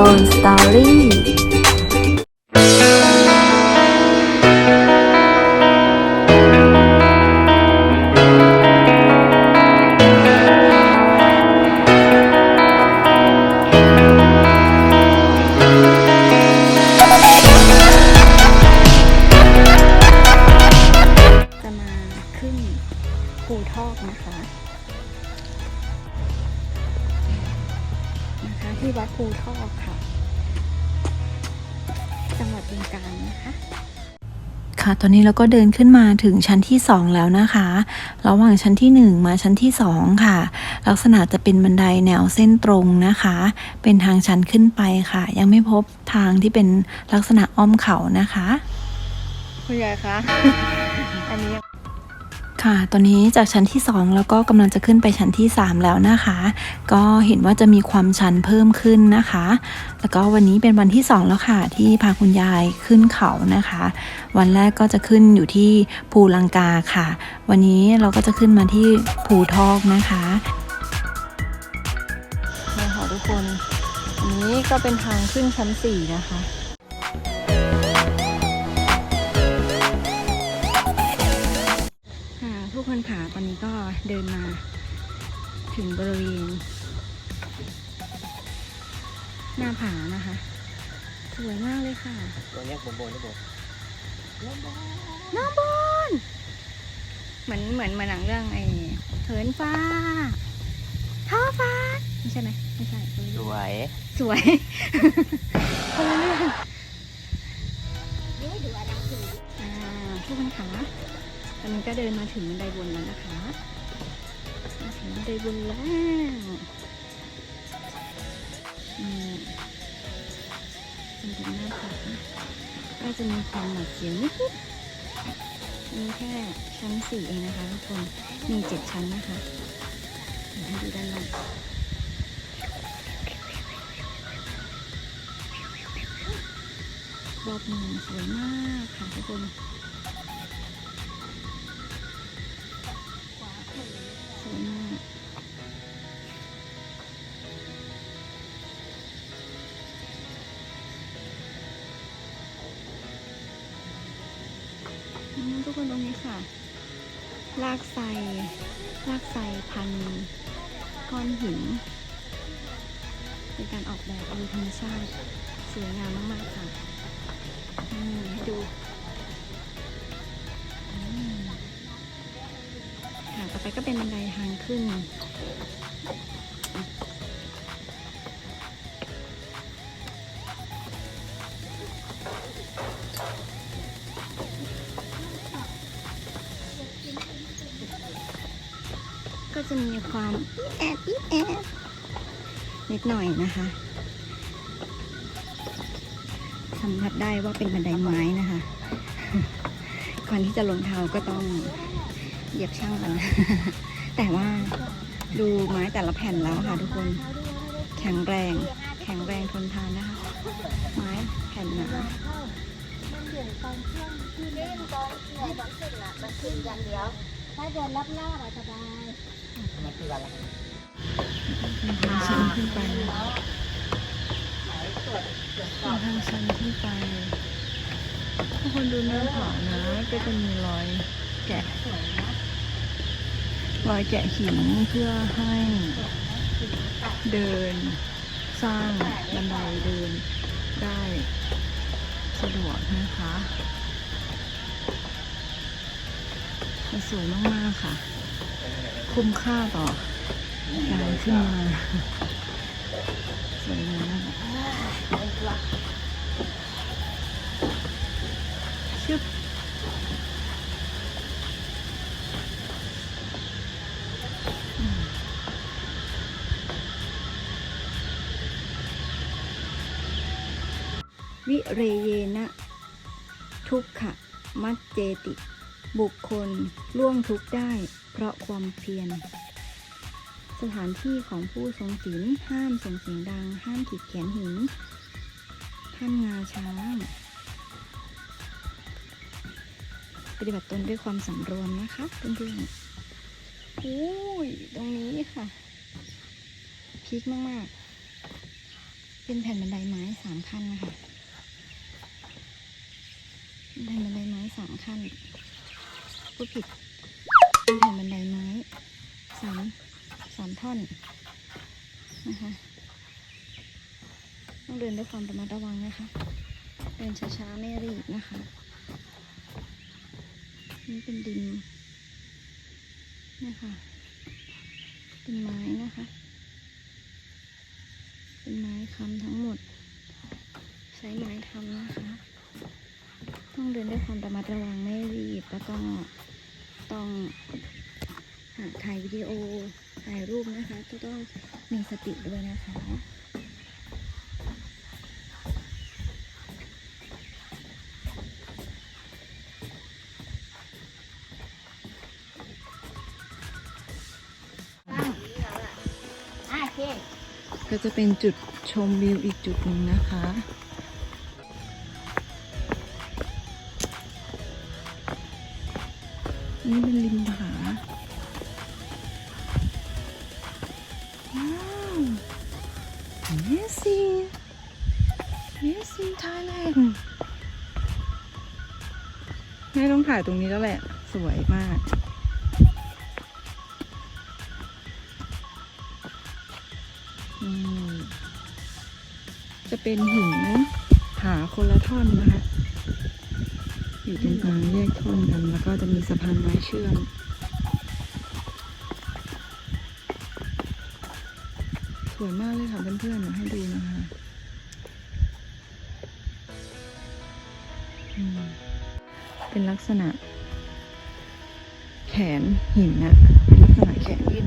Bone Story จังหวัดบึงกาฬนะคะค่ะ ตอนนี้เราก็เดินขึ้นมาถึงชั้นที่ 2 แล้วนะคะ ระหว่างชั้นที่ 1 มาชั้นที่ 2 ค่ะ ลักษณะจะเป็นบันไดแนวเส้นตรงนะคะ เป็นทางชันขึ้นไปค่ะ ยังไม่พบทางที่เป็นลักษณะอ้อมเขานะคะ คุณยายคะ อันนี้ ค่ะ ตอนนี้จากชั้นที่ 2 แล้วก็กำลังจะขึ้นไปชั้นที่ 3 แล้วนะคะ ก็เห็นว่าจะมีความชันเพิ่มขึ้นนะคะ แล้วก็วันนี้เป็นวันที่ 2 แล้วค่ะ ที่พาคุณยายขึ้นเขานะคะ วันแรกก็จะขึ้นอยู่ที่ภูลังกาค่ะ วันนี้เราก็จะขึ้นมาที่ภูทอกนะคะนี่ค่ะทุกคน อันนี้ก็เป็นทางขึ้นชั้นสี่นะคะ ทุกคนค่ะตอนนี้ก็เดินมาถึงบริเวณ หน้าผานะคะ สวยมากเลยค่ะตัวเนี้ยผมโบนนะผมน้องบนเหมือนเหมือนเหมือนหนังเรื่องไอ้เถินฟ้าท้อฟ้าไม่ใช่ไหมไม่ใช่คนละสเรื่องวย สวยคนละเรื่องอ่าทุกคนคะ ตอนนี้ก็เดินมาถึงบันไดบนแล้วนะคะมาถึงบันไดบนแล้วอืมมันเป็นหน้าผาก็จะมีความหมดเสียงนิดๆมีแค่ชั้นสี่เองนะคะทุกคน มีเจ็ดชั้นนะคะเดี๋ยวให้ดูด้านล่างรอบเมืองสวยมากค่ะทุกคน คนตรงนี้ค่ะ ลากไซลากไซพันก้อนหิน เป็นการออกแบบโดยธรรมชาติสวยงามมากๆค่ะนี่ให้ดูค่ะต่อไปก็เป็นบันไดทางขึ้น จะมีความแอดอีแอดนิดหน่อยนะคะสัมผัสได้ว่าเป็นบันไดไม้นะคะ ก่อนที่จะลงเท้าก็ต้องเหยียบช่างกันนะแต่ว่าดูไม้แต่ละแผ่นแล้วค่ะทุกคน แข็งแรง แข็งแรงทนทานนะคะ ไม้แผ่นหนาถ้าเดินรับหน้าอะสบาย มันคืออะไรทางชันขึ้นไปทางชันขึ้นไปทุกคนดูหน้าผานะ ก็จะมีรอยแกะรอยแกะหินเพื่อให้เดินสร้างบันไดเดินได้สะดวกนะคะมันสวยมาก ๆ ค่ะ คุ้มค่าต่อการขึ้นมาสวยงามชึบวิเรเยนะทุกขะมัจเจติ บุคคลล่วงทุกได้ เพราะความเพียร สถานที่ของผู้ทรงศีลห้ามส่งเสียงดัง ห้ามขีดเขียนหินห้ามงาช้าง ปฏิบัติตนด้วยความสำรวมนะคะเพื่อนๆอุ้ยตรงนี้ค่ะพีคมากๆ เป็นแผ่นบันไดไม้สามขั้นนะคะแผ่นบันไดไม้สามขั้นผู้ผิด เป็นแผ่นบันไดไม้สามสามท่อนนะคะต้องเดินด้วยความระมัดระวังนะคะ เดินช้าๆไม่รีบนะคะ นี่เป็นดินนะคะเป็นไม้นะคะ เป็นไม้ค้ำทั้งหมด ใช้ไม้ทำนะคะ ต้องเดินด้วยความระมัดระวังไม่รีบแล้วก็ ต้องหากถ่ายวิดีโอถ่ายรูปนะคะ ก็ต้องมีสติด้วยนะคะอะโอเคก็จะเป็นจุดชมวิวอีกจุดหนึ่งนะคะ นี่เป็นริมผาว้าว Amazing Amazing Thailand แม่ต้องถ่ายตรงนี้แล้วแหละ สวยมากจะเป็นหินผาคนละท่อนนะคะ อยู่ตรงกลางแยกท่อนกันแล้วก็จะมีสะพานไม้เชื่อมสวยมากเลยค่ะเพื่อนๆเดี๋ยวให้ดูนะคะเป็นลักษณะ แขนหินนะลักษณะแขนที่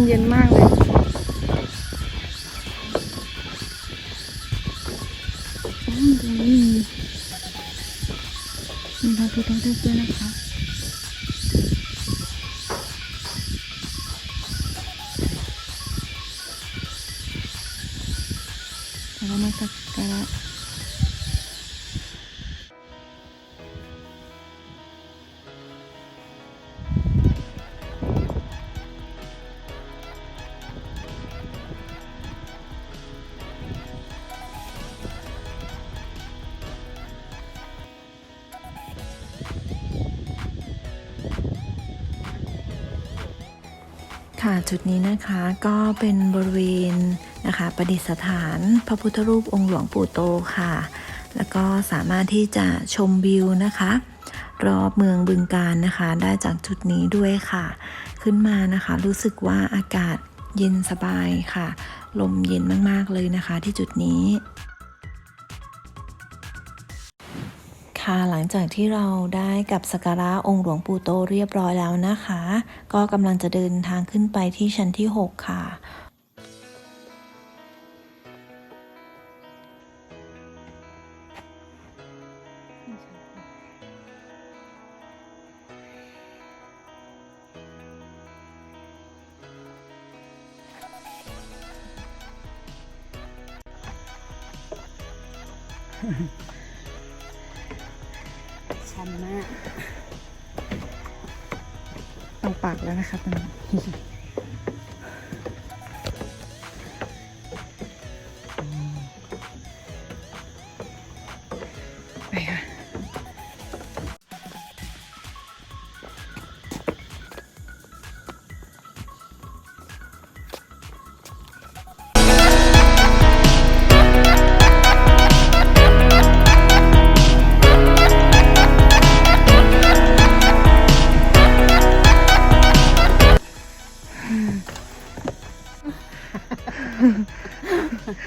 มเย็นมากเลยอืมตรงนี้มีมีพระพุทธรูปด้วยนะคะ ค่ะจุดนี้นะคะก็เป็นบริเวณนะคะประดิษฐานพระพุทธรูปองค์หลวงปู่โตค่ะ แล้วก็สามารถที่จะชมวิวนะคะ รอบเมืองบึงการนะคะ ได้จากจุดนี้ด้วยค่ะ ขึ้นมานะคะ รู้สึกว่าอากาศเย็นสบายค่ะ ลมเย็นมากๆเลยนะคะที่จุดนี้ หลังจากที่เราได้กับสักการะองค์หลวงปู่โตเรียบร้อยแล้วนะคะ ก็กำลังจะเดินทางขึ้นไปที่ชั้นที่ 6 ค่ะ ไปค่ะ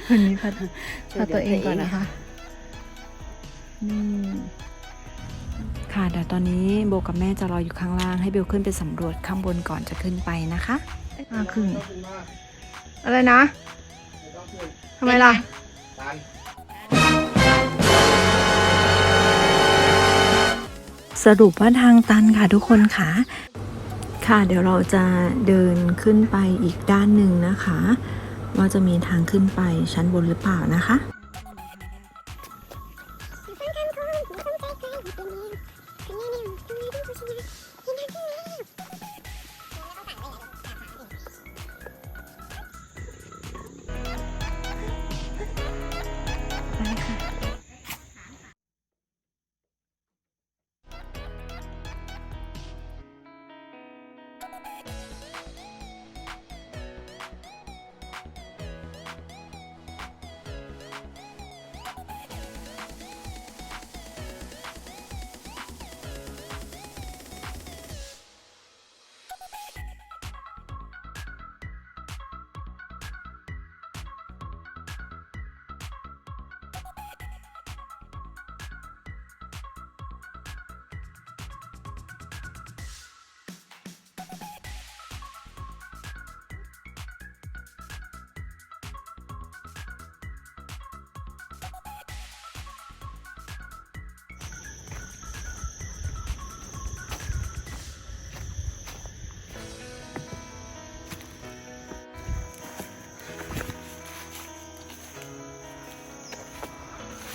วันนี้พัดพั ออยู่ข้างล่างให้เบลขึ้นไปสำรวจข้างบนก่อนจะขึ้นไปนะคะห้าครึ่งอะไรนะทำไมล่ะสรุปว่าทางตันค่ะทุกคนค่ะ ค่ะเดี๋ยวเราจะเดินขึ้นไปอีกด้านหนึ่งนะคะ ว่าจะมีทางขึ้นไปชั้นบนหรือเปล่านะคะ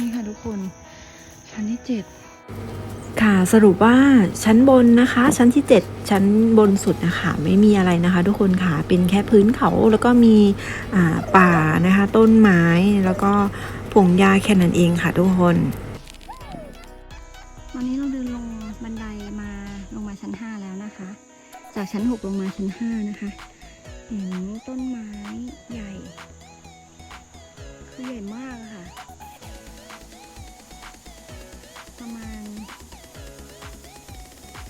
นี่ค่ะทุกคน ชั้นที่เจ็ดค่ะสรุปว่าชั้นบนนะคะ ชั้นที่ 7 ชั้นบนสุดนะคะไม่มีอะไรนะคะ ทุกคนค่ะเป็นแค่พื้นเขาแล้วก็มีอ่าป่านะคะ ต้นไม้แล้วก็ผงยาแค่นั้นเองค่ะ ทุกคนตอนนี้เราเดินลงบันไดมาลงมาชั้นห้าแล้วนะคะ จากชั้นหกลงมาชั้นห้านะคะเห็นต้นไม้ใหญ่ คือใหญ่มากอะค่ะประ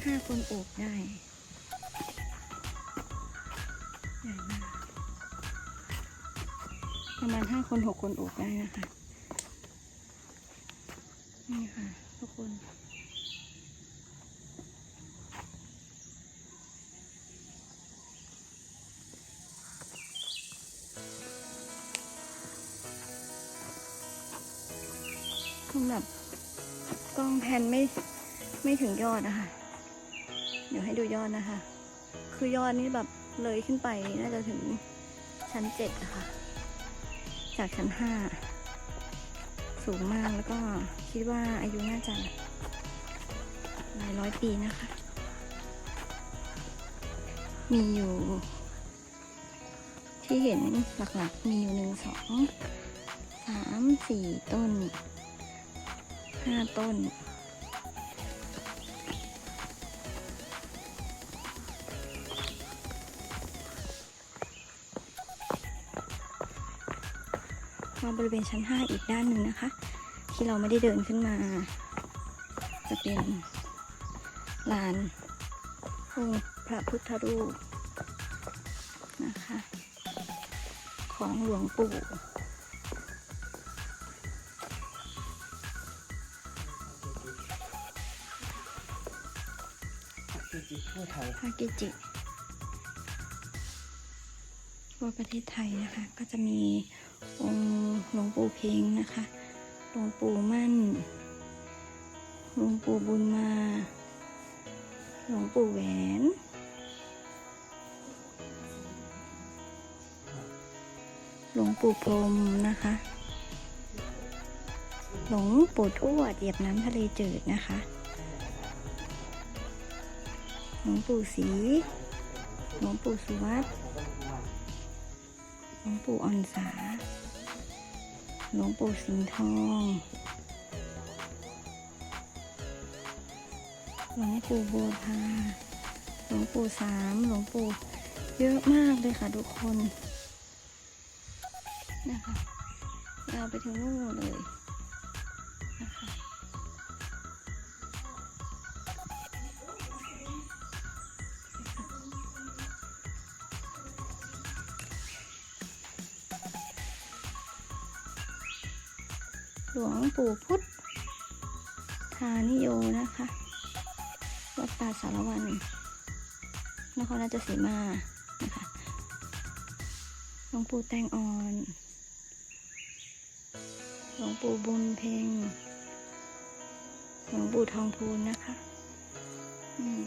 ห้าคนโอบได้ใหญ่มากประมาณห้าคนหกคนโอบได้นะคะ นี่ค่ะทุกคนคือแบบกล้องแพนไม่ไม่ถึงยอดนะคะ ดี๋ยวให้ดูยอดนะคะ คือยอดนี่แบบเลยขึ้นไปน่าจะถึงชั้นเจ็ดอะค่ะ จากชั้นห้าสูงมากแล้วก็คิดว่าอายุน่าจะหลายร้อยปีนะคะ มีอยู่ ที่เห็นหลักๆมีอยู่หนึ่งสองสามสี่ต้นห้าต้น มาบริเวณชั้น 5 อีกด้านหนึ่งนะคะ ที่เราไม่ได้เดินขึ้นมา จะเป็นลานองค์พระพุทธรูปนะคะ ของหลวงปู่จริงๆทั่วไทยพระกิจิทั่วประเทศไทยนะคะ ก็จะมี องค์หลวงปู่เพ็งนะคะ หลวงปู่มั่น หลวงปู่บุญมา หลวงปู่แหวน หลวงปู่พรมนะคะ หลวงปู่ทวดเหยียบน้ำทะเลจืดนะคะ หลวงปู่ศรีหลวงปู่สุวัต หลวงปู่อ่อนสา หลวงปู่สิงห์ทอง หลวงปู่โบวพาหลวงปู่สาม หลวงปู่เยอะมากเลยค่ะทุกคน นะคะยาวไปถึงนู่นเลย หลวงปู่พุทธานิโยนะคะวัดป่าสารวันนครราชสีมานะคะหลวงปู่แตงอ่อนหลวงปู่บุญเพ็งหลวงปู่ทองพูนนะคะอืม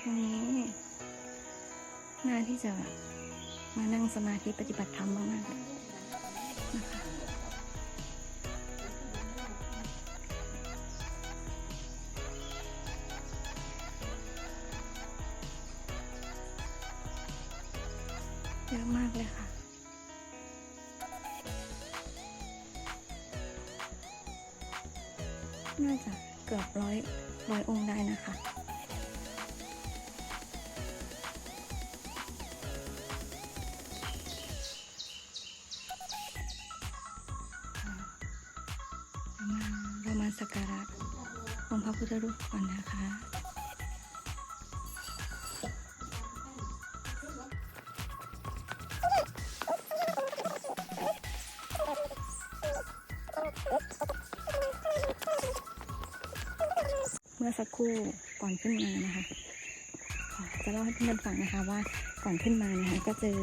ตรงนี้น่าที่จะมานั่งสมาธิปฏิบัติธรรมมากๆ เยอะมากเลยค่ะ น่าจะเกือบร้อยร้อยองค์ได้นะคะ มื่อสักครู่ก่อนขึ้นมานะคะ จะเล่าให้เพื่อนฟังนะคะว่าก่อนขึ้นมานะคะก็เจอ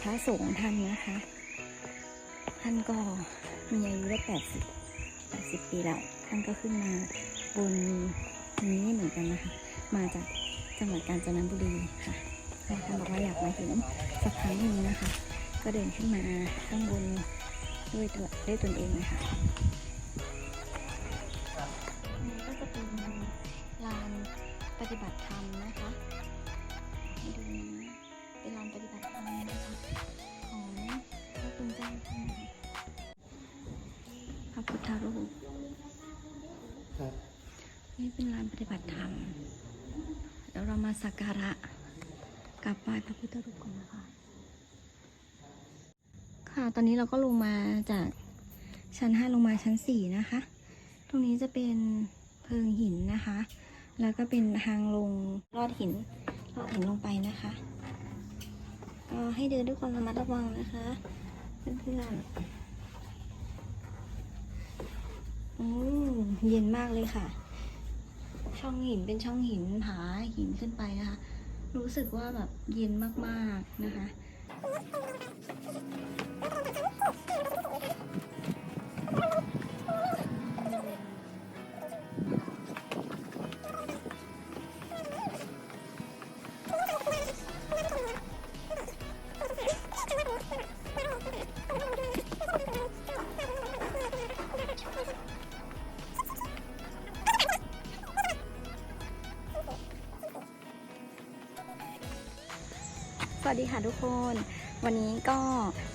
พระสงฆ์ท่านนะคะ ท่านก็มีอายุได้แปดสิบแปดสิบปีแล้ว ท่านก็ขึ้นมาบนนี้เหมือนกันนะคะ มาจากจังหวัดกาญจนบุรีค่ะท่านบอกว่าอยากมาเห็นสักครั้งหนึ่งนะคะ ก็เดินขึ้นมาข้างบนด้วยตัวด้วยตนเองเลยค่ะ ฏิบัติธรรมนะคะให้ดูนะเป็นลานปฏิบัติธรรมนะคะของพระคุณเจ้าท่านพระพุทธรูปครับนี่เป็นลานปฏิบัติธรรมเดี๋ยวเรามาสักการะกราบไหว้พระพุทธรูปก่อนนะคะ ค่ะตอนนี้เราก็ลงมาจากชั้นห้าลงมาชั้นสี่นะคะ ตรงนี้จะเป็นเพิงหินนะคะ แล้วก็เป็นทางลงลอดหินลอดหินลงไปนะคะก็ให้เดินด้วยความระมัดระวังนะคะเพื่อนๆอืมเย็นมากเลยค่ะ ช่องหินเป็นช่องหินผาหินขึ้นไปนะคะ รู้สึกว่าแบบเย็นมากๆนะคะ วัสดีค่ะทุกคน วันนี้ก็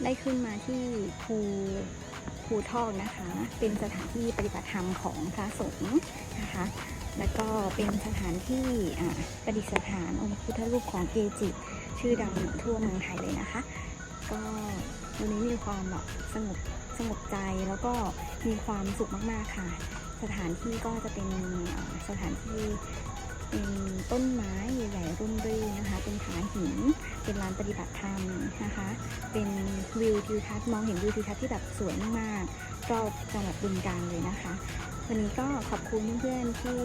ได้ขึ้นมาที่ภูภูทอกนะคะ เป็นสถานที่ปฏิบัติธรรมของพระสงฆ์นะคะ แล้วก็เป็นสถานที่ประดิษฐานองค์พุทธรูปของเกจิ ชื่อดังทั่วเมืองไทยเลยนะคะ ก็วันนี้มีความแบบสงบสงบใจแล้วก็มีความสุขมากๆค่ะ สถานที่ก็จะเป็นสถานที่ เป็นต้นไม้ใหญ่ๆร่มรื่นนะคะ เป็นผาหิน เป็นลานปฏิบัติธรรมนะคะ เป็นวิวทิวทัศน์มองเห็นวิวทิวทัศน์ที่แบบสวยมากๆรอบจังหวัดบึงกาฬเลยนะคะ วันนี้ก็ขอบคุณเพื่อนๆที่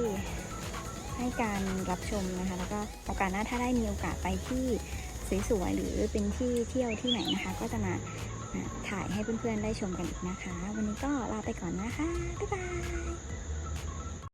ให้การรับชมนะคะ แล้วก็โอกาสหน้าถ้าได้มีโอกาสไปที่สวยๆหรือเป็นที่เที่ยวที่ไหนนะคะ ก็จะมาอ่าถ่ายให้เพื่อนๆได้ชมกันอีกนะคะ วันนี้ก็ลาไปก่อนนะคะ บ๊ายบาย